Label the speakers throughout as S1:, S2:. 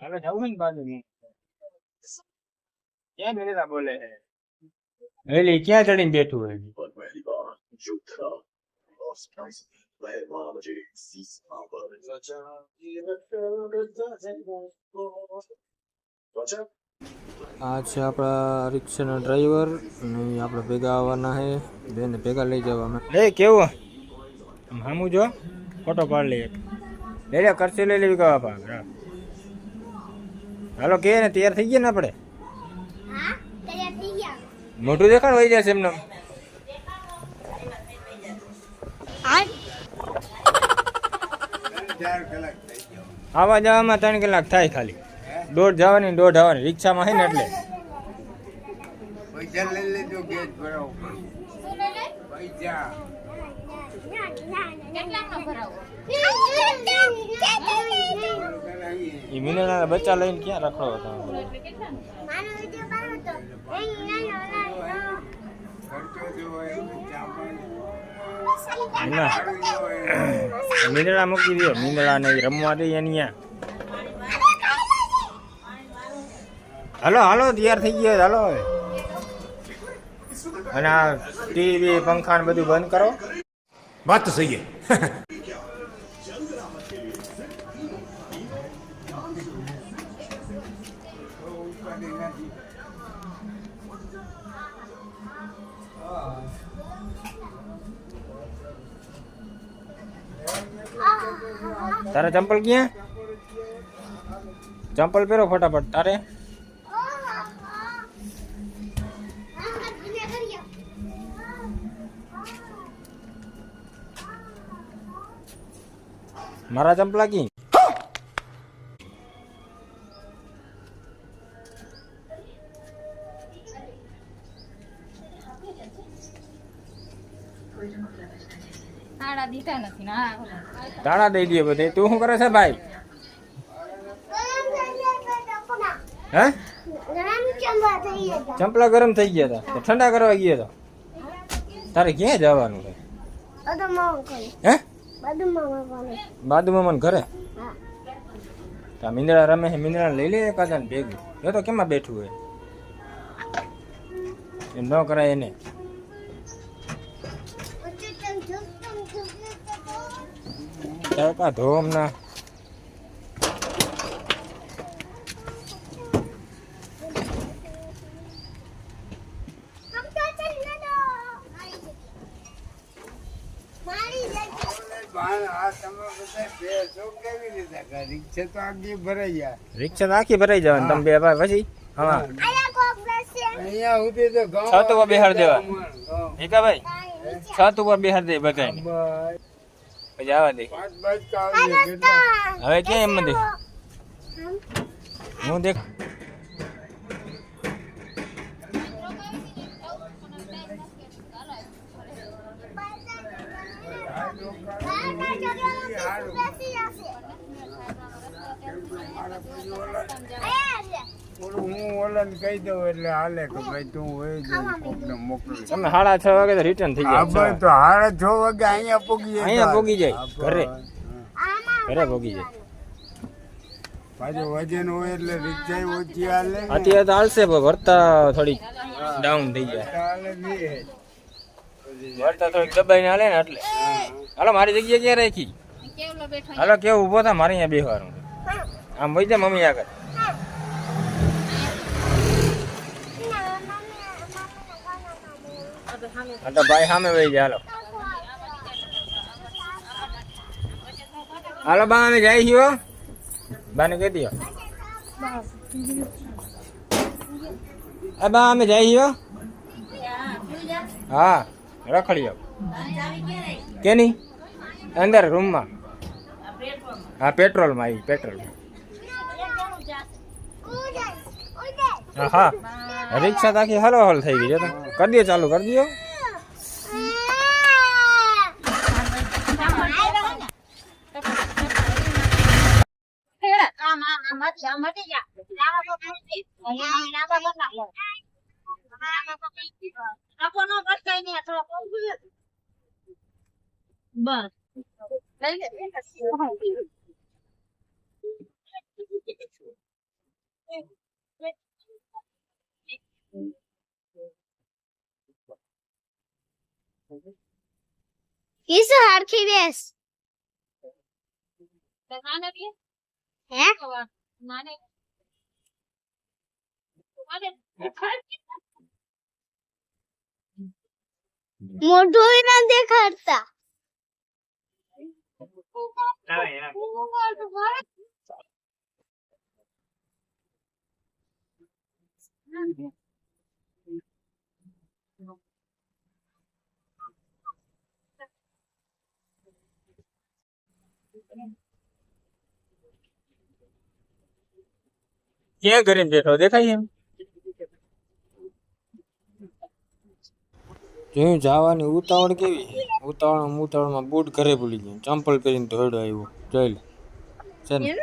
S1: હવે જવું ને બાજુ ક્યાં બેઠા બોલે એલી ક્યાં ચડીને બેઠું હોય
S2: આ છે આપણા રિક્ષાના ડ્રાઈવર અને ઈ આપણે ભેગા આવવાના છે બેને ભેગા લઈ જવા
S1: લે કેવું આમ હામું જો ફોટો પાડ લે એક. લે લે કરશે લઈ લેવી કવા પા હાલો કે ને તૈયાર થઈ ગયા ને આપણે મોટું દેખાણ વહી જશે એમને આવા જવામાં ત્રણ કલાક થાય ખાલી દોઢ જવાની દોઢ આવવાની રિક્ષામાં હે ને એટલે
S3: પૈસા લઈ લેજો ગેસ ભરાવો પૈસા
S1: એ મીનાના બચ્ચા લઈને ક્યાં રખડો હતો મીંદડા મૂકી દો મીંદડા ને રમવા દે એની હાલો હાલો, તૈયાર થઈ ગયો હાલો અને આ ટીવી પંખા ને બધું બંધ કરો.
S4: વાત તો સહી
S1: તારે ચંપલ ક્યાં? ચંપલ પહેરો ફટાફટ તારે? મારા ચંપલા કી
S5: તાળા દીધા નથી ને હા
S1: તાળા દઈ દે બધે. તું શું કરે છે ભાઈ? હે? ચંપલા ગરમ થઈ ગયા હતા તો ઠંડા કરવા ગયા હતા તારે ક્યાં જવાનું છે? હે? બાદુ મામા ઘરે? તો આ મીંદડા રમે છે. મીંદડા લઈ લે એકાદા ને ભેગું. એ તો કેમાં બેઠું હોય? એમ ન કરાય એને. કા ધોમ ના
S3: બહાર આ તમે બધા બેસો કેવી રીતે કરે? રિક્ષા તો આગી ભરાઈ જાય
S1: રિક્ષા તો આખી ભરાઈ જવાની તમે બે ભાઈ પછી હા
S3: અહીંયા સુધી તો ઘઉં
S1: છત ઉપર બેહાડ દેવા.
S3: ઘઉં.
S1: ભીખા ભાઈ છત ઉપર બેહાડ દે બધાને
S3: બસ.
S1: પછી દે
S3: તો આવી કેટલા
S1: હવે ક્યાં એમ દે હું દેખ
S3: થોડું હું ઓલાને કહી દઉં એટલે હાલે કે ભાઈ તું હોય જ કોકને મોકલી.
S1: સાડા છ વાગે તો રિટર્ન થઈ જાય.
S3: તો સાડા છ વાગે અહીંયા પોગી જાય.
S1: અહીંયા પોગી જાય, ઘરે. ઘરે ભોગી જાય.
S3: પાછું વજન હોય એટલે રિક્ષા ઓછી હાલે.
S1: અત્યારે તો હાલશે પણ ભરતા થોડી ડાઉન થઈ જાય
S3: હાલે
S1: થોડી દબાઈને હાલે ને એટલે. હાલો મારી જગ્યા ક્યાં રાખી? હાલો કેવું ઊભો થા? મારે અહીંયા બેહવાનું આમ વઈ જાય મમ્મી આગળ. હા તો ભાઈ સામે વહી જાય હાલો. હાલો, બા, અમે જાય છીએ બાને કહી દો એ બા, અમે જાય છીએ, હો. રખડીઓ કેની? અંદર, રૂમમાં. હા, પેટ્રોલમાં આવી પેટ્રોલ. હા રિક્ષા તાકી હલો હલ થઈ ગઈ છે કરી દો ચાલુ કરી દો
S5: Isso, Arquives. Tá na minha? É? લાવા તો ના દેખાડતા. Thank કટ કઈ નહીં થોડો બસ લઈ લે
S6: ઈસુ હરખી બેસ
S5: નાને બી
S6: હે
S5: નાને નાને
S6: મોઢું ના દેખાડતા
S1: ક્યાં કરીને બેઠો દેખાય એમ
S2: જોયું જવાની ઉતાવળ કેવી? ઉતાવળ ઉતાવળમાં બૂટ ઘરે ભૂલી ગયો. ચંપલ પહેરીને ધોડો આવ્યો. જોઈ લે. છે ને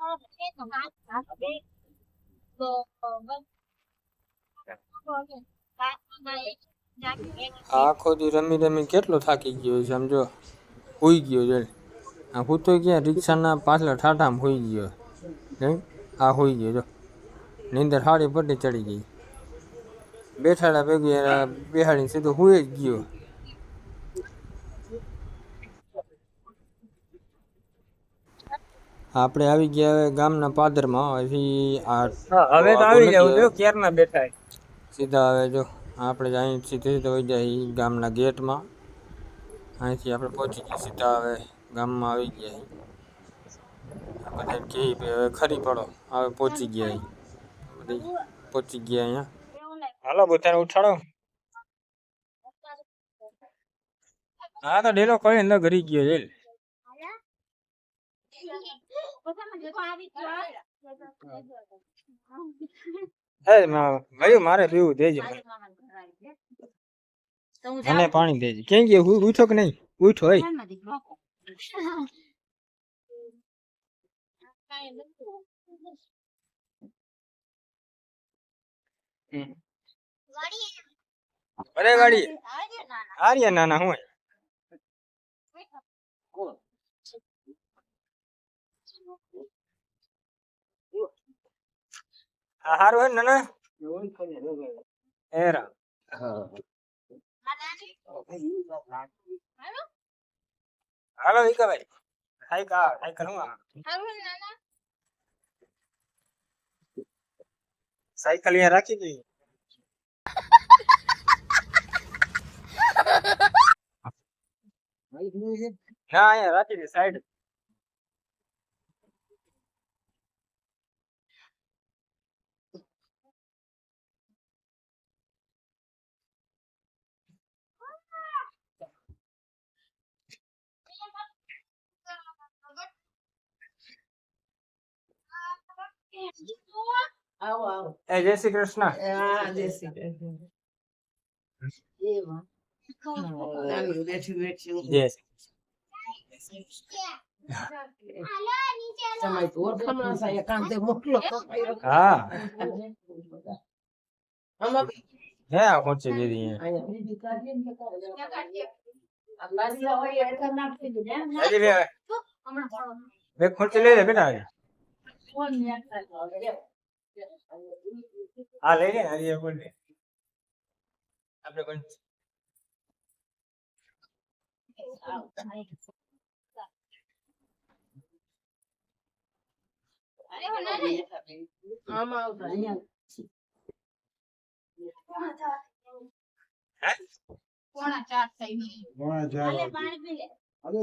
S2: આ આખો દી રમી રમી કેટલો થાકી ગયો સમજો હોઈ ગયો છે. આ હું તો ક્યાં રિક્ષાના પાછલા ઠાઠામાં હોઈ ગયો. નહીં? આ હોઈ ગયો, જો. નીંદર હાડી પટ્ટી ચડી ગઈ. બેઠાડા ભેગી બેહાડીને સીધો હુઈ જ ગયો. આપણે આવી ગયા હવે ગામના પાદરમાં હજી આ
S1: હવે તો આવી જાવ જો ક્યારના બેઠા
S2: સીધા હવે જો આપણે જ અહીં સીધે સીધા હોય જાય ગામના ગેટમાં. અહીંથી આપણે પહોંચી ગયા સીધા હવે ગામમાં આવી ગયા બધા કહે કે હવે ખરી પડો. હવે પહોંચી ગયા બધી પહોંચી ગયા અહીંયા.
S1: હાલો બધાને ઉઠાડો. હા તો ડેલો કોઈ અંદર ઘરી ગયો છે હે? ભાઈ મારે પીવું દેજો મને પાણી દેજે. કેમ કે હું ઉઠો કે નહીં? ઉઠો હોય અરે વાડી આર્યા નાના હું આ હારું હે ને નાના એરા હાલો ઈકા ભાઈ સાયકલ સાયકલ હું આ? સાયકલ અહીંયા રાખી દઈએ ના અહીંયા રાખી દે સાઈડ એ જય શ્રી કૃષ્ણ. જય શ્રી હા હે. આ પહોંચી દીધી અહીંયા. હજી બે બે ખોચી લઈ લે બેટા. હા લઈ લે હજી એક બોલ લે આપણે કોણ હે?
S5: પોણા ચાર થઈ
S3: ઘણા
S5: ચાર
S3: જાય.
S5: પાણી પી લે.
S3: અરે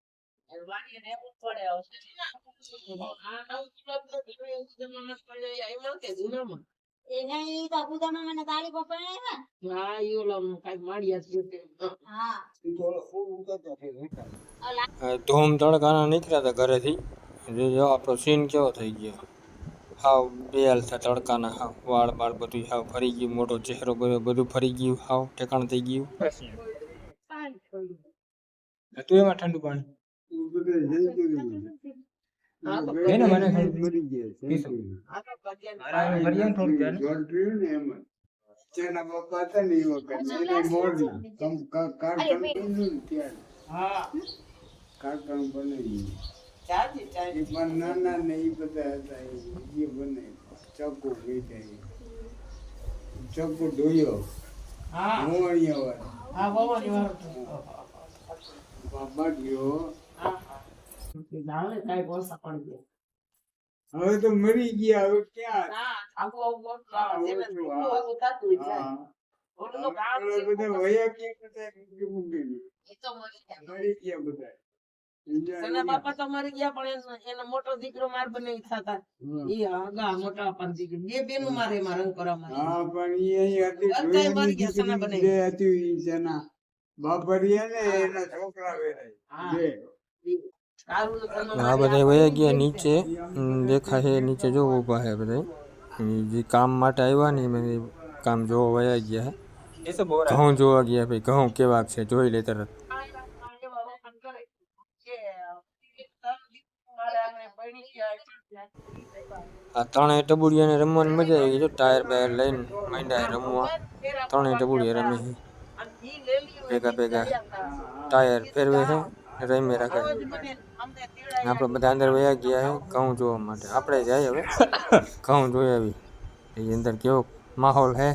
S3: લાગી
S5: આખી નાની બે ફોન આવી
S1: તો હવા કલાક થઈ લે લે પાણી
S5: દાદી મામાને ચાલતા ફોન આવે
S1: મામા ક્યાં ગયા એ ફોન તો કયો
S5: એને ઈ તો બુધા મામાને તાળી પકડાય હા
S2: આ ધૂમ તડકાના નીકળ્યા હતા ઘરેથી. જો આપણો સીન કેવો થઈ ગયો? હાવ બેલ થયા તડકાના હાવ વાળ બાળ બધું હાવ ફરી ગયું મોટો ચહેરો બધો બધું ફરી ગયું હાવ ઠેકાણ થઈ ગયું.
S1: તું એમાં ઠંડુ પાણી? એને મને
S3: મરી ગયા છે.
S1: મારા અહીં ભરી આવ ને થોડું ત્યારે.
S3: જોડ રહ્યું ને એમ જ. જેના પપ્પા હતા ને એ પણ નાના ને બધા હતા એ બનાવ્યું. ચક્કુ વેચાય ચક્કુ ધોયો મોવણીયા બાબાટીઓ હા બાબા ગયા હવે કર્યું? મરી ગયા હવે
S7: ક્યાં? બાપા તો મરી ગયા પણ એનો- મોટો દીકરો માર બને થતા. એ આગા મોટા બાપાનો દીકરો. બે બેનું મારે એમાં રંગ કરવા
S3: હા પણ અહીં
S7: મરી ગયા, સના
S3: દીકરી હતી બાપરિયા ને એના છોકરા વેરાય.
S7: તો
S2: આ બધા વયા ગયા નીચે હમ, દેખાય છે નીચે જો ઊભા છે બધા ઈ જે કામ માટે આવ્યા ને એ કામ જોવા વયા ગયા
S1: એ તો બોરા
S2: ઘઉં જોવા ગયા ભાઈ ઘઉં કેવાક છે જોઈ લે તરત
S7: એવા વખાણ કરે કે મારે આને પરણી ગયા
S2: આ ત્રણેય ટબુડિયાને રમવાની મજા આવી ગઈ જો ટાયર બાયર લઈને માંડ્યા રમવા ત્રણેય ટબુડિયા રમે છે
S7: ઈ લેલી
S2: ભેગા ભેગા ટાયર ફેરવે છે રમી રાખે છે
S7: અમને તેડાય
S2: આપણે બધા અંદર વયા ગયા છે ઘઉં જોવા માટે આપણે જાય હવે ઘઉં જોઈ આવી એ અંદર કેવો માહોલ હે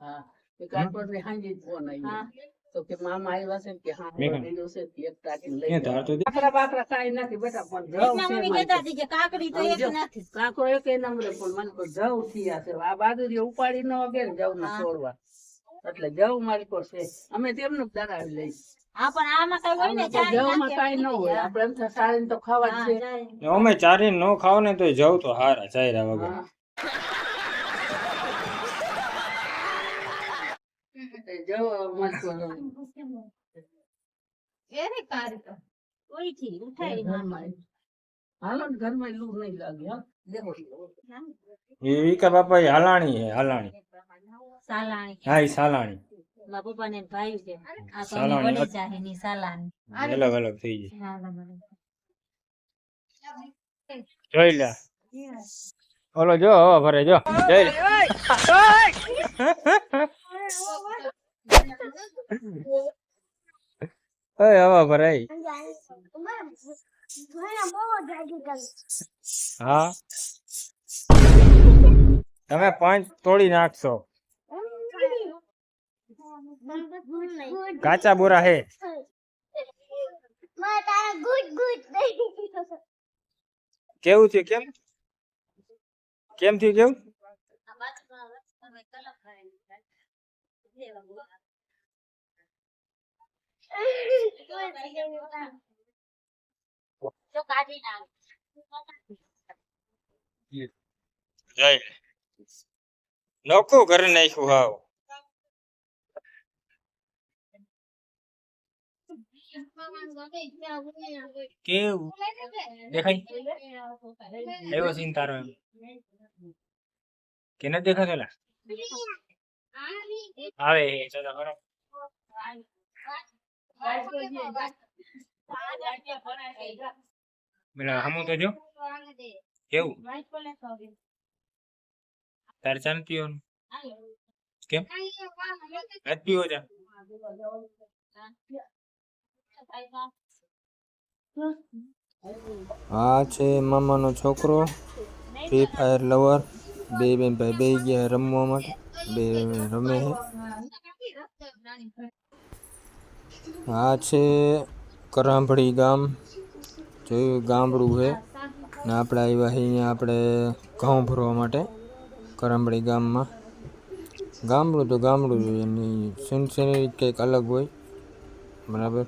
S7: હા એ કાટપોટને હાંજે જ ફોન આવ્યો તો કે મામા આવ્યા છે ને કે હા લીધું છે તે એક ટાંકી લઈ
S1: એ ધાર તો દે.
S7: બાકરા બાકરા કાંઈ નથી બેટા પણ જવ
S5: એટલા
S7: છે
S5: મમ્મી
S7: મારી
S5: કહેતા હતી કે કાકડી તો એક નથી
S7: કાકો એક નંબરે પણ મને તો જવ થયા છે આ બાજુરી ઉપાડી ન વગે ને જવ ને છોડવા એટલે જવ મારી પર છે અમે તેમનું જ દરાવી લઈ
S5: હા પણ આમાં કઈ હોય ને ચારી
S7: જવમાં
S5: નાખે.
S7: કાંઈ ન હોય. આપણે એમ થાય સારીને તો ખાવા જ
S5: હા,
S7: છે.
S5: ચારી.
S1: અમે ચારી ન ખાવ તો જવું તો હારા ચાયરા વગર. હાલાણી હે
S5: સાલાણી.
S1: હા સાલાણી.
S5: મારા પપ્પા ને ભાઈ છે. આ તો
S1: સાલાણી
S5: વડે ની સાલાણી
S1: અલગ અલગ થઈ જાય જોઈ લે. ઓલો જો હવા ભરે જો. જોઈ લે. ઓય હવા ભરાઈ. હા. તમે પાંચ તોડી નાખશો. કાચા બોરા હે કેવું થયું કેમ કેમ થયું કેવું
S5: આ બાજુમાં રસ્તામાં કલમ કરેલી છે. લેવા બોલા. જો કાઢી નાખ.
S1: જઈ નોખું કરી નાખ્યું હાવ કેવું? દેખાય? એવો સીન તારો એમ. કે નથી દેખાતો લા? આવે ચલો હમું તો જો. કેવું? તારે ચા નથી પીવાનું? કેમ?
S2: આ છે મામાનો છોકરો ફ્રી ફાયર લવર બે બેન ભાઈ બે ગયા રમવા માટે. બે રમે છે. આ છે કરાંભળી ગામ. જોયું, ગામડું છે. ને આપણે આવ્યા અહીંયા આપણે ઘઉં ભરવા માટે, કરાંભળી ગામમાં. ગામડું તો ગામડું જ હોય, એની સિનસિનરી કંઈક અલગ હોય. બરાબર?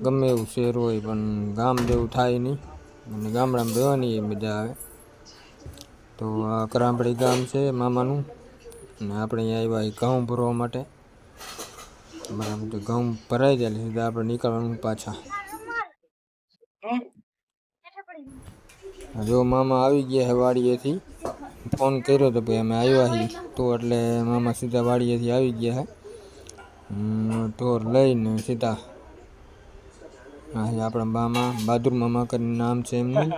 S2: ગમે એવું શહેર હોય, પણ ગામ જેવું થાય નહીં. અને ગામડામાં રહેવાની એ મજા આવે. તો આ કરાંબડી ગામ છે મામાનું. અને આપણે અહીંયા આવ્યા એ ઘઉં ભરવા માટે. બરાબર ઘઉં ભરાઈ જાય, સીધા આપણે નીકળવાનું પાછા. જો મામા આવી ગયા છે વાડીએથી. ફોન કર્યો તો ભાઈ અમે આવ્યા છીએ. તો એટલે મામા સીધા વાડીએથી આવી ગયા છે. ઢોર લઈને સીધા આપણા મામા બહાદુર મામા કરીને નામ છે એમનું.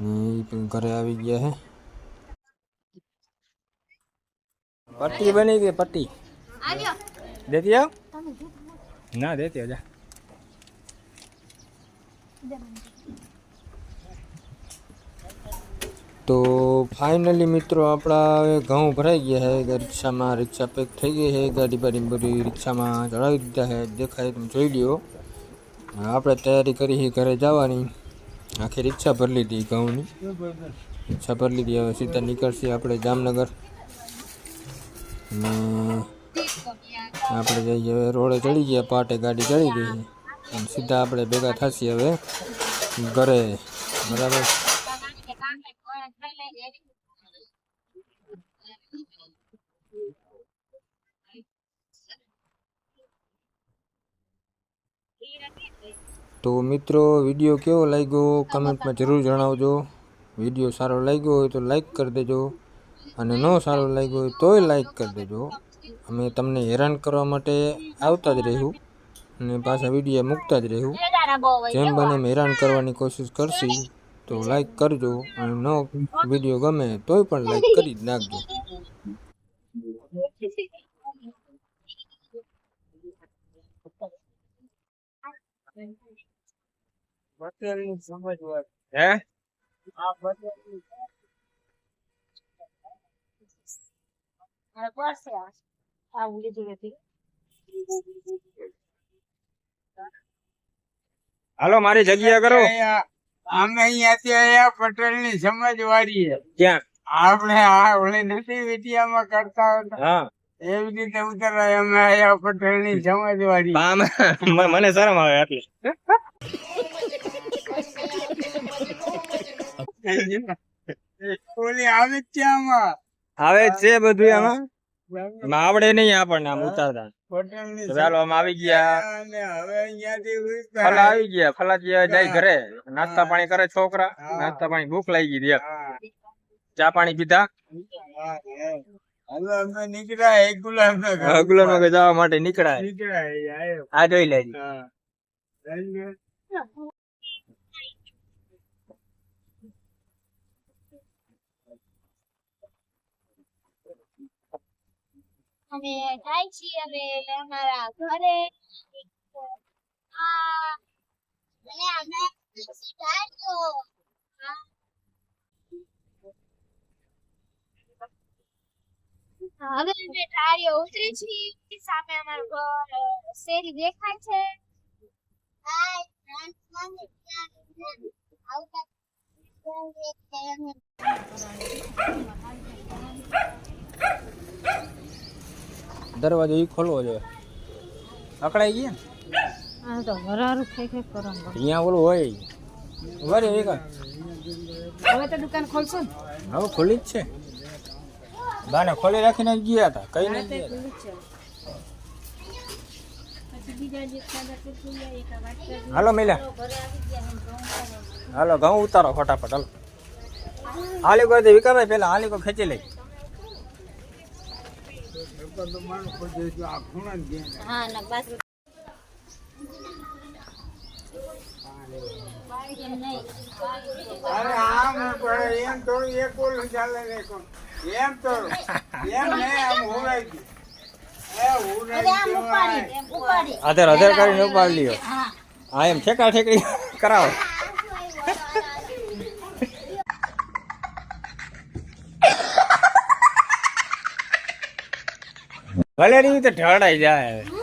S2: ને એ પણ ઘરે આવી ગયા હે. પટ્ટી બની ગઈ પટ્ટી. દેતી આવ? ના દેતી જા. તો ફાઇનલી મિત્રો આપણા હવે ઘઉં ભરાઈ ગયા છે રિક્ષામાં રિક્ષા પેક થઈ ગઈ છે ગાડી બાડી બધી રિક્ષામાં ચડાવી દીધા છે દેખાય તમે જોઈ લ્યો। આપણે તૈયારી કરી છે ઘરે જવાની આખી રિક્ષા ભરી લીધી ઘઉંની રિક્ષા ભરી લીધી હવે સીધા નીકળશે આપણે જામનગર ને આપણે જઈએ હવે રોડે ચડી ગયા, પાટે ગાડી ચડી ગઈ છે અને સીધા આપણે ભેગા થશે હવે ઘરે, બરાબર? તો મિત્રો વીડિયો કેવો લાગ્યો? કમેન્ટમાં જરૂર જણાવજો. વીડિયો સારો લાગ્યો હોય તો લાઈક કરી દેજો. અને ન સારો લાગ્યો હોય તોય લાઈક કરી દેજો. અમે તમને હેરાન કરવા માટે આવતા જ રહ્યું અને પાછા વીડિયો મૂકતા જ રહ્યું જેમ બને અમે હેરાન કરવાની કોશિશ કરશી તો લાઈક કરજો અને ન વીડિયો ગમે તોય પણ લાઈક કરી જ નાખજો.
S3: પટેલની સમજવા
S1: હે
S3: આ પટેલની
S1: હાલો મારી જગ્યા કરો.
S3: અહીંયા અમે અહીંયાથી પટેલની સમજ વાળી
S1: ક્યાં?
S3: આપણે આ ઓલી નથી વિટિયામાં કરતા હતા.
S1: હા.
S3: એવી રીતે ઉતરાય અમે આયા પટેલની સમજ
S1: વાળી મને શરમ આવે આટલી.
S3: ઓલી આવી જ છે આમાં.
S1: આવે છે બધું આમાં આવડે નહીં આપણને આમ ઉતારતા. ચાલો આમ આવી ગયા.
S3: હવે અહીંયાથી
S1: ફલા આવી ગયા ફલા જાય ઘરે. નાસ્તા પાણી કરે છોકરા. નાસ્તા પાણી ભૂખ લાગી ગઈ. ચા પાણી પીધા? ગુલામ જવા માટે નીકળાય.
S3: નીકળ્યા
S1: આ જોઈ લેજી.
S6: અમે જાય છીએ, અમે અમારા ઘરે. અને હવે અમે ટાળીઓ ઉતરી છીએ. સામે અમારું ઘર શેરી દેખાય છે. આવતા
S2: દરવાજો ઈ ખોલવો જોઈએ
S1: અકળાઈ ગયા
S5: આ તો વરારું ખાઈ ખાઈ કરમ
S1: અહીંયા ઓલું હોય. વરે એક.
S5: હવે તો દુકાન ખોલશો ને?
S1: હવે ખુલ્લી જ છે. બાને ખોલી રાખીને ગયા હતા. કઈ નહીં ગયા. હાલો મિલા. હાલો ઘઉં ઉતારો ફટાફટ હાલો. હાલી કોઈ વિકાભાઈ પેલા હાલી કોઈ ખેંચી લઈ.
S3: તો મારું ખોટું છે, આ ખૂણા જ
S5: હા ના બસ.
S3: અરે આમ પડે એમ થોડું એક ઓલું ચાલે ને કોણ. એમ થોડું એમ ને આમ હુરાઈ ગયું.
S1: આધાર આધાર કરીને ઉપાડી લ્યો. હા. એમ ઠેકા ઠેકડી કરાવો. ભલે ની તો ઢળાઈ જાય